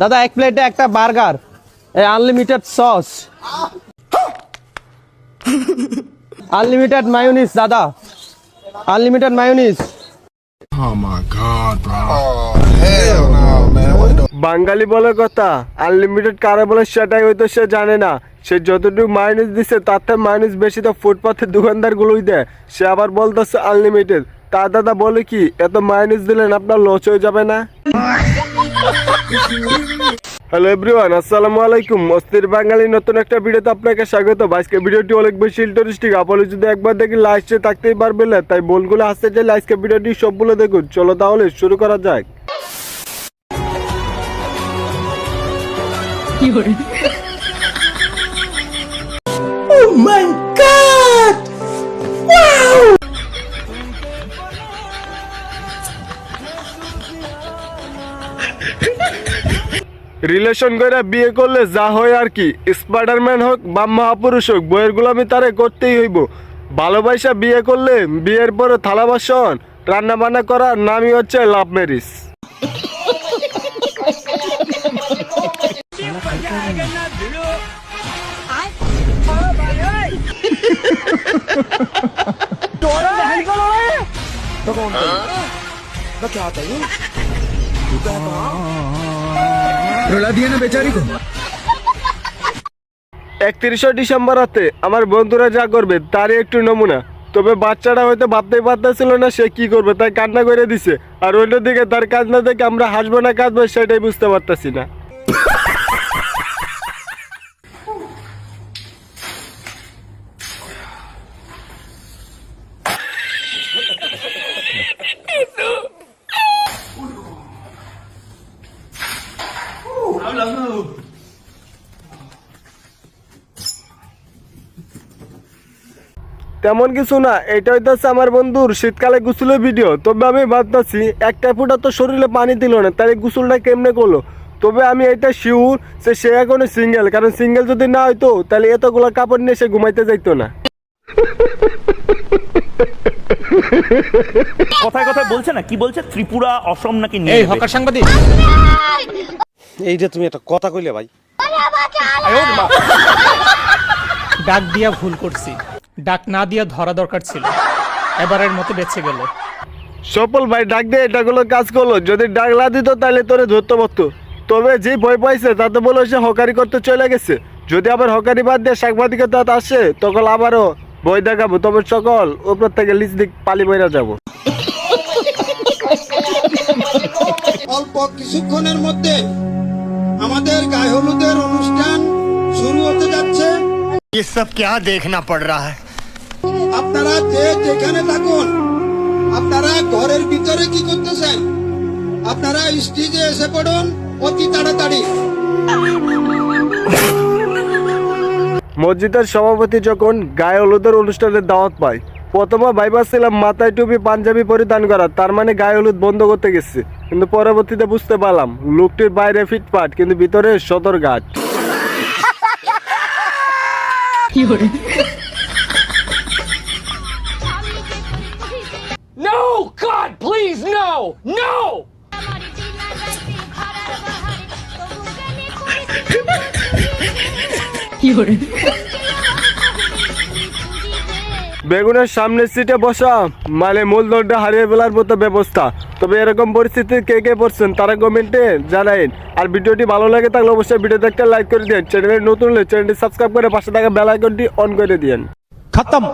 দাদা এক প্লেটে একটা burger unlimited sauce unlimited mayonnaise দাদা। আনলিমিটেড মায়োনিস Oh বাঙালি বলে কথা আনলিমিটেড কারে বলে সেটাই হয়তো সে জানে না। সে যতটুকু মাইনাস দিছে তার থেকে মাইনাস বেশি তো ফুটপাথের দোকানদার গুলোই দেয়। সে আবার বলতেছে আনলিমিটেড তা দাদা বলে কি এত মাইনাস দিলেন আপনার লস হয়ে যাবে না? হ্যালো এভরিওয়ান আসসালামু আলাইকুম। মস্তির বাঙালি নতুন একটা ভিডিওতে আপনাকে স্বাগত। আজকে ভিডিওটি অনেক বেশি ইন্টারেস্টিং আপনি যদি একবার দেখি লাইস্টে থাকতেই পারবেন না তাই বলগুলো আসতে চাইলে আজকে ভিডিওটি সবগুলো দেখুন। চলো তাহলে শুরু করা যাক। রিলেশন করে বিয়ে করলে যা হয় আর কি। স্পাইডারম্যান হোক বা মহাপুরুষ হোক বইয়ের গোলামি তারে করতেই হইব। ভালোবাসা বিয়ে করলে বিয়ের পরে থালা বাসন রান্না বান্না করার নামই হচ্ছে লাভ ম্যারিজ একত্রিশে ডিসেম্বর রাতে আমার বন্ধুরা যা করবে তারই একটু নমুনা। তবে বাচ্চাটা হয়তো ভাবতেই পারতেছিল না সে কি করবে, তাই কান্না করে দিছে। আর অন্যদিকে তার কাজ না দেখে আমরা হাসবো না, কাঁদবো, সেটাই বুঝতে পারতেছি না। তেমন কিছু না এটা হইতেছে আমার বন্ধুর শীতকালে গোসলের ভিডিও তবে আমি ভাবতেছি একটা ফুটা তো শরীরে পানি দিল না তার এই গোসলটা কেমনে করল? তবে আমি এটা শিওর সে সে এখনও সিঙ্গেল কারণ সিঙ্গেল যদি না হইতো তাহলে এতগুলো কাপড় নিয়ে সে ঘুমাইতে যাইতো না। কথায় কথায় বলছে না কি বলছে? ত্রিপুরা অসম নাকি এই হকার সাংবাদিক! এই যে তুমি একটা কথা কইলে ভাই। ডাক দিয়া ভুল করছি। ডাক না দিয়া ধরা দরকার ছিল এবারের মতো বেঁচে গেল সফল ভাই ডাক দিয়ে এটা গুলো কাজ করলো যদি ডাক না দিত তাহলে তোরে ধরতে পারতো তবে যে ভয় পাইছে তাতে বলো সে হকারি করতে চলে গেছে যদি আবার হকারি বাদ দিয়ে সাংবাদিকতা আসে তখন আবারও ভয় দেখাবো তবে সকল উপর থেকে লিচ দিক পালি বইরা যাবো অল্প কিছুক্ষণের মধ্যে আমাদের গায়ে হলুদের অনুষ্ঠান শুরু হতে যাচ্ছে ये सब क्या देखना पड़ रहा है আপনারা যে যেখানে থাকুন আপনারা ঘরের ভিতরে কি করতেছেন? আপনারা স্টেজে এসে পড়ুন অতি তাড়াতাড়ি। মসজিদের সভাপতি যখন গায়ে হলুদের অনুষ্ঠানের দাওয়াত পায় প্রথমে ভাইবাছিলাম মাথায় টুপি পাঞ্জাবি পরিধান করা তার মানে গায়ে হলুদ বন্ধ করতে গেছে। কিন্তু পরবর্তীতে বুঝতে পারলাম লোকটির বাইরে ফিটফাট কিন্তু ভিতরে সদর ঘাট no! বেগুনের সামনের সিটে বসা মানে মূলধনটা হারিয়ে ফেলার মতো ব্যবস্থা। তবে এরকম পরিস্থিতি কে কে পড়ছেন তারা কমেন্টে জানাইন। আর ভিডিওটি ভালো লাগে থাকলে অবশ্যই ভিডিওতে একটা লাইক করে দিন চ্যানেলে নতুন হলে চ্যানেলটি সাবস্ক্রাইব করে পাশে থাকা বেল আইকনটি অন করে দিন খতম।